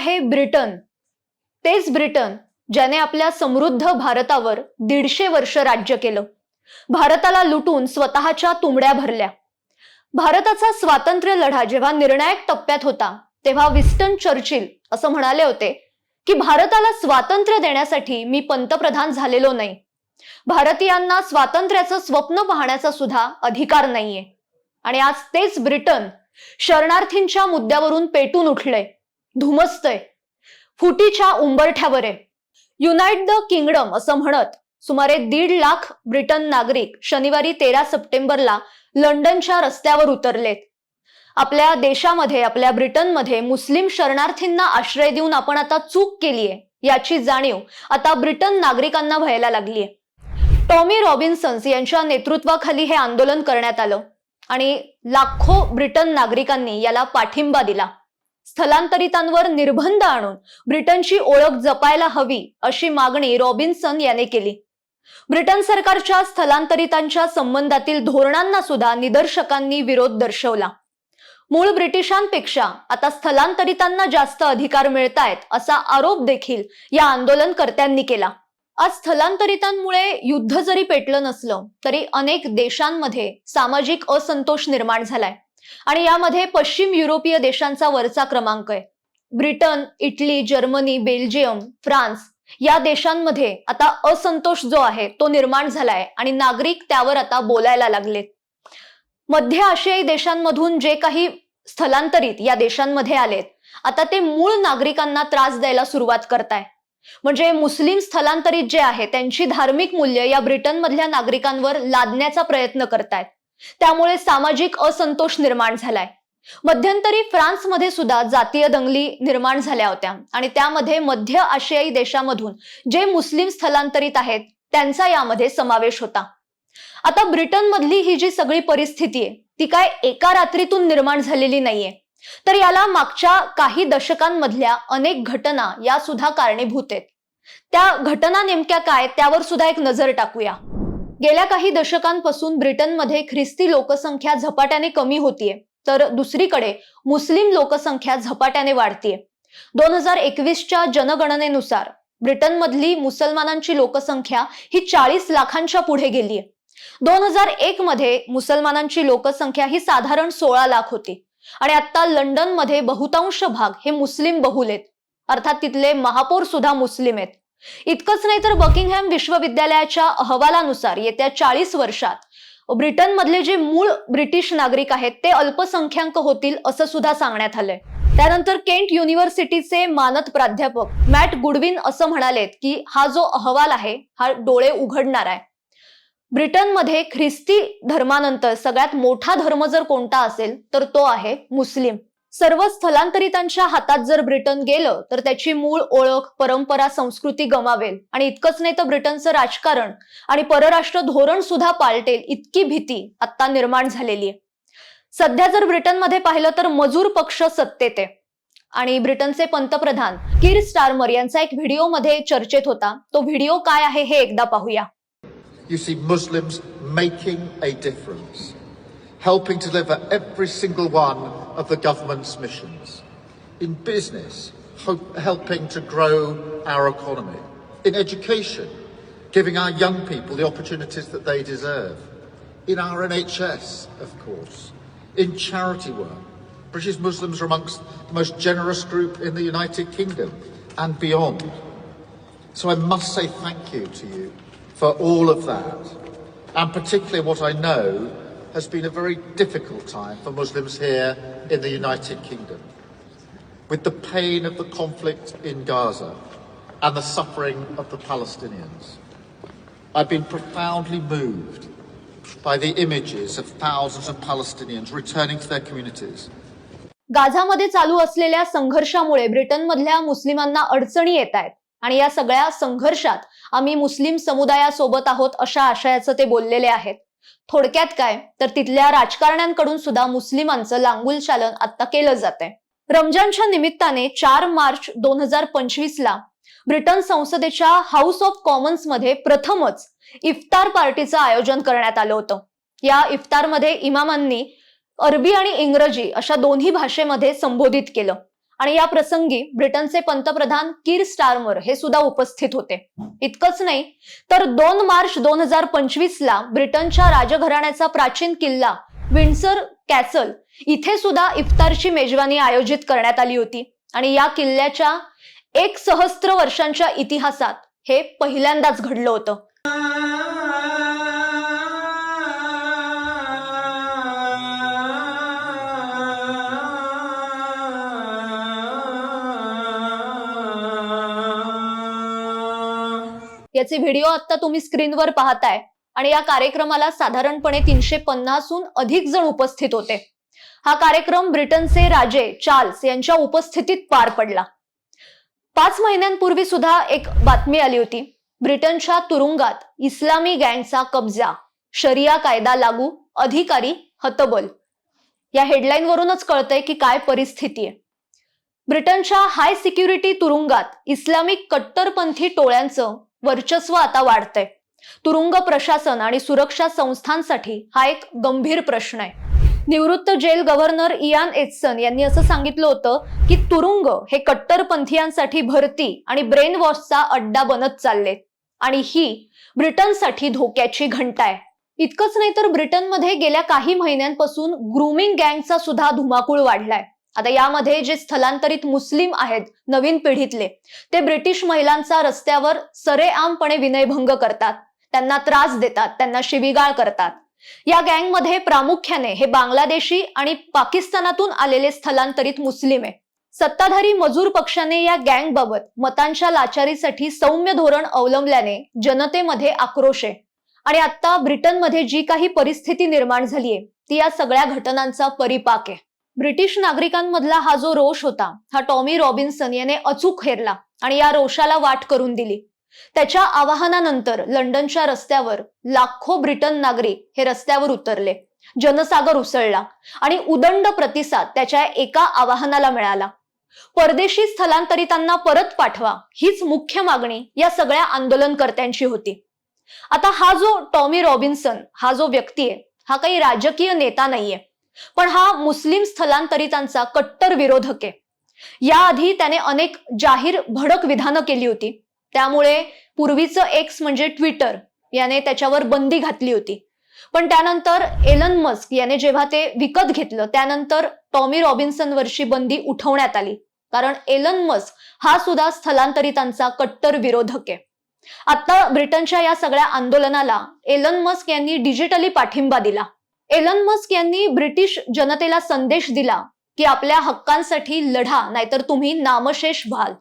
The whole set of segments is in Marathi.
आहे ब्रिटन. तेच ब्रिटन ज्याने आपल्या समृद्ध भारतावर दीडशे वर्ष राज्य केलं. भारताला लुटून स्वतःच्या तुंबड्या भरल्या. भारताचा स्वातंत्र्य लढा जेव्हा निर्णायक टप्प्यात होता तेव्हा विस्टन चर्चिल असं म्हणाले होते की भारताला स्वातंत्र्य देण्यासाठी मी पंतप्रधान झालेलो नाही. भारतीयांना स्वातंत्र्याचं स्वप्न पाहण्याचा सुद्धा अधिकार नाहीये. आणि आज तेच ब्रिटन शरणार्थींच्या मुद्द्यावरून पेटून उठलंय. धुमसतय. फुटीच्या उंबरठ्यावर आहे युनाइट द किंगडम असं म्हणत सुमारे दीड लाख ब्रिटन नागरिक शनिवारी तेरा सप्टेंबरला लंडनच्या रस्त्यावर उतरलेत. आपल्या देशामध्ये आपल्या ब्रिटनमध्ये मुस्लिम शरणार्थींना आश्रय देऊन आपण आता चूक केलीये याची जाणीव आता ब्रिटन नागरिकांना व्हायला लागलीय. टॉमी रॉबिन्सन्स यांच्या नेतृत्वाखाली हे आंदोलन करण्यात आलं आणि लाखो ब्रिटन नागरिकांनी याला पाठिंबा दिला. स्थलांतरितांवर निर्बंध आणून ब्रिटनची ओळख जपायला हवी अशी मागणी रॉबिन्सन याने केली. ब्रिटन सरकारच्या स्थलांतरितांच्या संबंधातील धोरणांना सुद्धा निदर्शकांनी विरोध दर्शवला. मूळ ब्रिटिशांपेक्षा आता स्थलांतरितांना जास्त अधिकार मिळतायत असा आरोप देखील या आंदोलनकर्त्यांनी केला. आज स्थलांतरितांमुळे युद्ध जरी पेटलं नसलं तरी अनेक देशांमध्ये सामाजिक असंतोष निर्माण झालाय. आणि यामध्ये पश्चिम युरोपीय देशांचा वरचा क्रमांक आहे. Britain Italy Germany Belgium France या देशांमध्ये आता असंतोष जो आहे तो निर्माण झालाय आणि नागरिक त्यावर आता बोलायला लागलेत. मध्य आशियाई देशांमधून जे काही स्थलांतरित या देशांमध्ये आलेत आता ते मूळ नागरिकांना त्रास द्यायला सुरुवात करताय. म्हणजे मुस्लिम स्थलांतरित जे आहे त्यांची धार्मिक मूल्य या ब्रिटनमधल्या नागरिकांवर लादण्याचा प्रयत्न करतायत. त्यामुळे सामाजिक असंतोष निर्माण झालाय. मध्यंतरी फ्रान्समध्ये सुद्धा जातीय दंगली निर्माण झाल्या होत्या आणि त्यामध्ये मध्य आशियाई देशामधून जे मुस्लिम स्थलांतरित आहेत त्यांचा यामध्ये समावेश होता. आता ब्रिटनमधली ही जी सगळी परिस्थिती आहे ती काय एका रात्रीतून निर्माण झालेली नाहीये. तर याला मागच्या काही दशकांमधल्या अनेक घटना या सुद्धा कारणीभूत आहेत. त्या घटना नेमक्या काय? त्यावर सुद्धा एक नजर टाकूया. गेल्या काही दशकांपासून ब्रिटनमध्ये ख्रिस्ती लोकसंख्या झपाट्याने कमी होतीये तर दुसरीकडे मुस्लिम लोकसंख्या झपाट्याने वाढतीये. दोन हजार एकवीसच्या जनगणनेनुसार ब्रिटनमधली मुसलमानांची लोकसंख्या ही चाळीस लाखांच्या पुढे गेलीये. दोन हजार एक मध्ये मुसलमानांची लोकसंख्या ही साधारण सोळा लाख होती आणि आता लंडनमध्ये बहुतांश भाग हे मुस्लिम बहुल आहेत. अर्थात तिथले महापौर सुद्धा मुस्लिम आहेत. इतकंच नाही तर बकिंगहॅम विश्वविद्यालयाच्या अहवालानुसार येत्या चाळीस वर्षात ब्रिटनमधले जे मूळ ब्रिटिश नागरिक आहेत ते अल्पसंख्याक होतील असं सुद्धा सांगण्यात आलंय. त्यानंतर केंट युनिव्हर्सिटीचे मानद प्राध्यापक मॅट गुडविन असं म्हणालेत की हा जो अहवाल आहे हा डोळे उघडणार आहे. ब्रिटनमध्ये ख्रिस्ती धर्मानंतर सगळ्यात मोठा धर्म जर कोणता असेल तर तो आहे मुस्लिम. सर्व स्थलांतरितांच्या हातात जर ब्रिटन गेलं तर त्याची मूळ ओळख परंपरा संस्कृती गमावेल. आणि इतकंच नाही तर ब्रिटनचं राजकारण आणि परराष्ट्र धोरण सुद्धा पालटेल इतकी भीती आता निर्माण झालेली आहे. सध्या जर ब्रिटनमध्ये पाहिलं तर मजूर पक्ष सत्तेत आहे. आणि ब्रिटनचे पंतप्रधान किर स्टारमर यांचा एक व्हिडिओमध्ये चर्चेत होता. तो व्हिडिओ काय आहे हे एकदा पाहूया. You see Muslims making a difference, helping to deliver every single one of the government's missions. In business, helping to grow our economy. In education, giving our young people the opportunities that they deserve. In our NHS, of course. In charity work. British Muslims are amongst the most generous group in the United Kingdom and beyond. So I must say thank you to you for all of that. And particularly what I know has been a very difficult time for Muslims here in the United Kingdom. With the pain of the conflict in Gaza and the suffering of the Palestinians. I've been profoundly moved by the images of thousands of Palestinians returning to their communities गाझामध्ये चालू असलेल्या संघर्षामुळे ब्रिटनमधल्या मुस्लिमांना अडचणी येत आहेत आणि या सगळ्या संघर्षात आम्ही मुस्लिम समुदायासोबत आहोत अशा आशयाचं ते बोललेले आहेत थोडक्यात काय? तर तिथल्या राजकारण्यांकडून सुद्धा मुस्लिमांचं लांगुल चालन आता केलं जात आहे रमजानच्या निमित्ताने चार मार्च दोन हजार पंचवीस ला ब्रिटन संसदेच्या हाऊस ऑफ कॉमन्समध्ये प्रथमच इफ्तार पार्टीचं आयोजन करण्यात आलं होतं. या इफ्तारमध्ये इमामांनी अरबी आणि इंग्रजी अशा दोन्ही भाषेमध्ये संबोधित केलं. आणि या प्रसंगी ब्रिटनचे पंतप्रधान कीर स्टारमर हे सुद्धा उपस्थित होते. इतकंच नाही तर दोन मार्च दोन हजार पंचवीस ला ब्रिटनच्या राजघराण्याचा प्राचीन किल्ला विंडसर कॅसल इथे सुद्धा इफ्तारची मेजवानी आयोजित करण्यात आली होती. आणि या किल्ल्याच्या एक सहस्त्र वर्षांच्या इतिहासात हे पहिल्यांदाच घडलं होतं. याचे व्हिडिओ आता तुम्ही स्क्रीनवर पाहताय. आणि या कार्यक्रमाला साधारणपणे तीनशे पन्नासहून अधिक जण उपस्थित होते. हा कार्यक्रम ब्रिटनचे राजे चार्ल्स यांच्या उपस्थितीत पार पडला. पाच महिन्यांपूर्वी सुद्धा एक बातमी आली होती. ब्रिटनच्या तुरुंगात इस्लामी गँगचा कब्जा शरिया कायदा लागू अधिकारी हतबल. या हेडलाईन वरूनच कळतंय की काय परिस्थिती आहे. ब्रिटनच्या हाय सिक्युरिटी तुरुंगात इस्लामिक कट्टरपंथी टोळ्यांचं वर्चस्व आता वाढतंय. तुरुंग प्रशासन आणि सुरक्षा संस्थांसाठी हा एक गंभीर प्रश्न आहे. निवृत्त जेल गव्हर्नर इयान एथसन यांनी असं सांगितलं होतं की तुरुंग हे कट्टरपंथीयांसाठी भरती आणि ब्रेन वॉशचा अड्डा बनत चालले आणि ही ब्रिटनसाठी धोक्याची घंटा आहे इतकंच नाही तर ब्रिटनमध्ये गेल्या काही महिन्यांपासून ग्रुमिंग गँगचा सुद्धा धुमाकूळ वाढलाय. आता यामध्ये जे स्थलांतरित मुस्लिम आहेत नवीन पिढीतले ते ब्रिटिश महिलांचा रस्त्यावर सरेआमपणे विनयभंग करतात. त्यांना त्रास देतात त्यांना शिवीगाळ करतात. या गँगमध्ये प्रामुख्याने हे बांगलादेशी आणि पाकिस्तानातून आलेले स्थलांतरित मुस्लिम आहे. सत्ताधारी मजूर पक्षाने या गँगबाबत मतांच्या लाचारीसाठी सौम्य धोरण अवलंबल्याने जनतेमध्ये आक्रोश आहे. आणि आता ब्रिटनमध्ये जी काही परिस्थिती निर्माण झालीय ती या सगळ्या घटनांचा परिपाक आहे. ब्रिटिश नागरिकांमधला हा जो रोष होता हा टॉमी रॉबिन्सन याने अचूक हेरला आणि या रोषाला वाट करून दिली. त्याच्या आवाहनानंतर लंडनच्या रस्त्यावर लाखो ब्रिटन नागरिक हे रस्त्यावर उतरले. जनसागर उसळला आणि उदंड प्रतिसाद त्याच्या एका आवाहनाला मिळाला. परदेशी स्थलांतरितांना परत पाठवा हीच मुख्य मागणी या सगळ्या आंदोलनकर्त्यांची होती. आता हा जो टॉमी रॉबिन्सन हा जो व्यक्ती आहे हा काही राजकीय नेता नाहीये. पण हा मुस्लिम स्थलांतरितांचा कट्टर विरोधक आहे. याआधी त्याने अनेक जाहीर भडक विधानं केली होती. त्यामुळे पूर्वीचं एक्स म्हणजे ट्विटर याने त्याच्यावर बंदी घातली होती. पण त्यानंतर एलन मस्क याने जेव्हा ते विकत घेतलं त्यानंतर टॉमी रॉबिन्सन वरची बंदी उठवण्यात आली. कारण एलन मस्क हा सुद्धा स्थलांतरितांचा कट्टर विरोधक आहे. आता ब्रिटनच्या या सगळ्या आंदोलनाला एलन मस्क यांनी डिजिटली पाठिंबा दिला. एलन मस्क यांनी ब्रिटिश जनतेला संदेश दिला की आपल्या हक्कांसाठी लढा नाहीतर तुम्ही नामशेष व्हाल.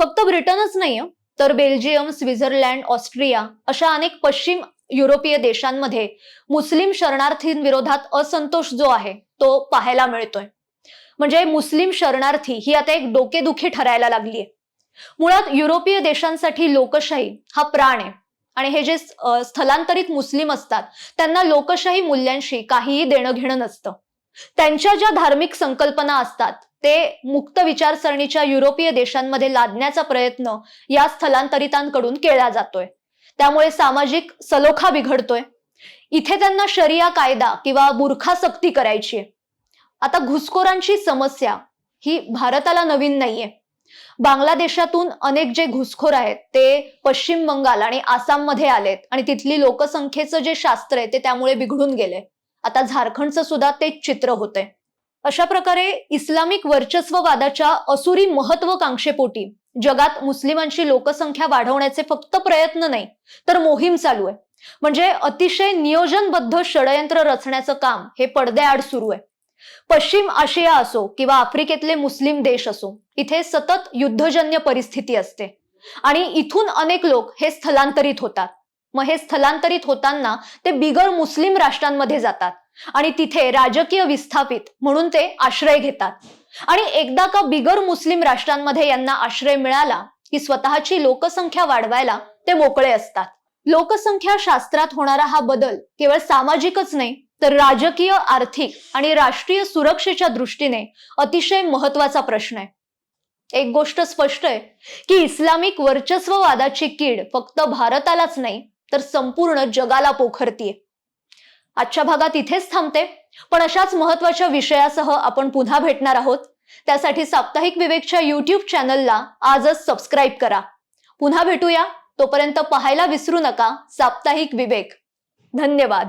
फक्त ब्रिटनच नाही तर बेल्जियम स्वित्झर्लंड ऑस्ट्रिया अशा अनेक पश्चिम युरोपीय देशांमध्ये मुस्लिम शरणार्थींविरोधात असंतोष जो आहे तो पाहायला मिळतोय. म्हणजे मुस्लिम शरणार्थी ही आता एक डोकेदुखी ठरायला लागलीय. मुळात युरोपीय देशांसाठी लोकशाही हा प्राण आहे. आणि हे जे स्थलांतरित मुस्लिम असतात त्यांना लोकशाही मूल्यांशी काहीही देणं घेणं नसतं. त्यांच्या ज्या धार्मिक संकल्पना असतात ते मुक्त विचारसरणीच्या युरोपीय देशांमध्ये लादण्याचा प्रयत्न या स्थलांतरितांकडून केला जातोय. त्यामुळे सामाजिक सलोखा बिघडतोय. इथे त्यांना शरिया कायदा किंवा बुरखा सक्ती करायची आहे. आता घुसखोरांची समस्या ही भारताला नवीन नाहीये. बांगलादेशातून अनेक जे घुसखोर आहेत ते पश्चिम बंगाल आणि आसाममध्ये आलेत आणि तिथली लोकसंख्येचं जे शास्त्र आहे ते त्यामुळे बिघडून गेले. आता झारखंडचं सुद्धा तेच चित्र होतंय. अशा प्रकारे इस्लामिक वर्चस्ववादाच्या असुरी महत्वाकांक्षेपोटी जगात मुस्लिमांची लोकसंख्या वाढवण्याचे फक्त प्रयत्न नाही तर मोहीम चालू आहे. म्हणजे अतिशय नियोजनबद्ध षडयंत्र रचण्याचं काम हे पडद्याआड सुरू आहे. पश्चिम आशिया असो किंवा आफ्रिकेतले मुस्लिम देश असो इथे सतत युद्धजन्य परिस्थिती असते. आणि इथून अनेक लोक हे स्थलांतरित होतात. मग हे स्थलांतरित होताना ते बिगर मुस्लिम राष्ट्रांमध्ये जातात आणि तिथे राजकीय विस्थापित म्हणून ते आश्रय घेतात. आणि एकदा का बिगर मुस्लिम राष्ट्रांमध्ये यांना आश्रय मिळाला की स्वतःची लोकसंख्या वाढवायला ते मोकळे असतात. लोकसंख्या शास्त्रात होणारा हा बदल केवळ सामाजिकच नाही तर राजकीय आर्थिक आणि राष्ट्रीय सुरक्षेच्या दृष्टीने अतिशय महत्त्वाचा प्रश्न आहे. एक गोष्ट स्पष्ट आहे की इस्लामिक वर्चस्ववादाची कीड फक्त भारतालाच नाही तर संपूर्ण जगाला पोखरतीये. आजच्या भागात इथेच थांबते पण अशाच महत्त्वाच्या विषयासह आपण पुन्हा भेटणार आहोत. त्यासाठी साप्ताहिक विवेकच्या युट्यूब चॅनलला आजच सबस्क्राईब करा. पुन्हा भेटूया तोपर्यंत पाहायला विसरू नका साप्ताहिक विवेक. धन्यवाद.